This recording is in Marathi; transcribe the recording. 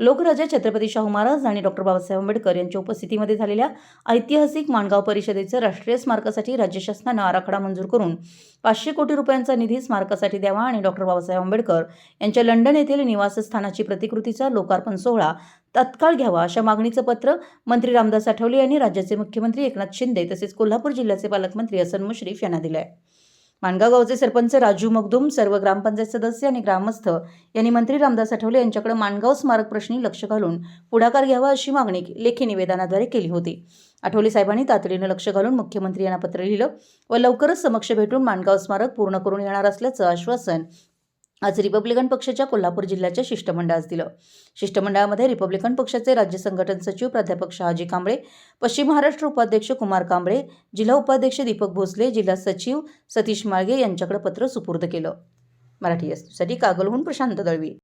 लोकराजा छत्रपती शाहू महाराज आणि डॉक्टर बाबासाहेब आंबेडकर यांच्या उपस्थितीमध्ये झालेल्या ऐतिहासिक माणगाव परिषदेचं राष्ट्रीय स्मारकासाठी राज्य शासनानं आराखडा मंजूर करून पाचशे कोटी रुपयांचा निधी स्मारकासाठी द्यावा आणि डॉक्टर बाबासाहेब आंबेडकर यांच्या लंडन येथील निवासस्थानाची प्रतिकृतीचा लोकार्पण सोहळा तत्काळ घ्यावा अशा मागणीचं पत्र मंत्री रामदास आठवले यांनी राज्याचे मुख्यमंत्री एकनाथ शिंदे तसेच कोल्हापूर जिल्ह्याचे पालकमंत्री हसन मुश्रीफ यांना दिलं आहे माणगावगावचे सरपंच राजू मगदुम सर्व ग्रामपंचायत सदस्य आणि ग्रामस्थ यांनी मंत्री रामदास आठवले यांच्याकडे माणगाव स्मारक प्रश्नी लक्ष घालून पुढाकार घ्यावा अशी मागणी लेखी निवेदनाद्वारे केली होती. आठवले साहेबांनी तातडीनं लक्ष घालून मुख्यमंत्री यांना पत्र लिहिलं व लवकरच समक्ष भेटून माणगाव स्मारक पूर्ण करून येणार असल्याचं आश्वासन आज रिपब्लिकन पक्षाच्या कोल्हापूर जिल्ह्याच्या शिष्टमंडळास दिलं. शिष्टमंडळामध्ये रिपब्लिकन पक्षाचे राज्य संघटन सचिव प्राध्यापक शहाजी कांबळे पश्चिम महाराष्ट्र उपाध्यक्ष कुमार कांबळे जिल्हा उपाध्यक्ष दीपक भोसले जिल्हा सचिव सतीश माळगे यांच्याकडे पत्र सुपूर्द केलं. मराठी एससाठी कागलहून प्रशांत दळवी.